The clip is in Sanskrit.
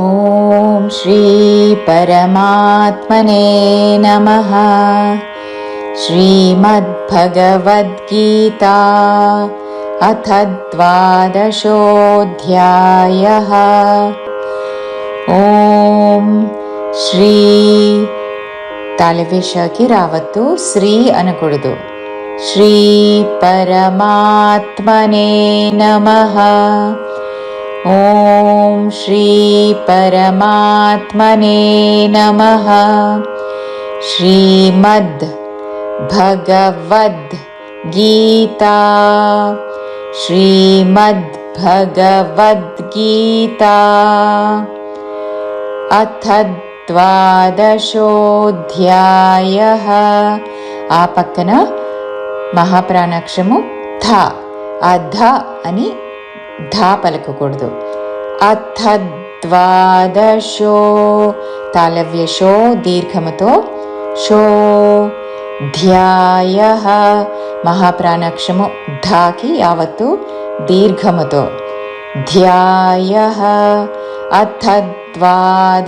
ॐ श्रीपरमात्मने नमः। श्रीमद्भगवद्गीता अथ द्वादशोऽध्यायः। ॐ श्री तालवेशकी रावतु श्री अनकुडुदु श्रीपरमात्मने नमः। ॐ श्रीपरमात्मने नमः श्रीमद् भगवद्गीता श्रीमद्भगवद्गीता अथ द्वादशोऽध्यायः ఆ పక్కన మహాప్రాణాక్షము థ ఆ ధ అని ధా పలకకూడదు अथ द्वादशो तालव्यशो दीर्घमतो शो ध्यायः महाप्राणक्षमो धाकि यावत् दीर्घमतो ध्यायः अथ द्वादशोऽध्यायः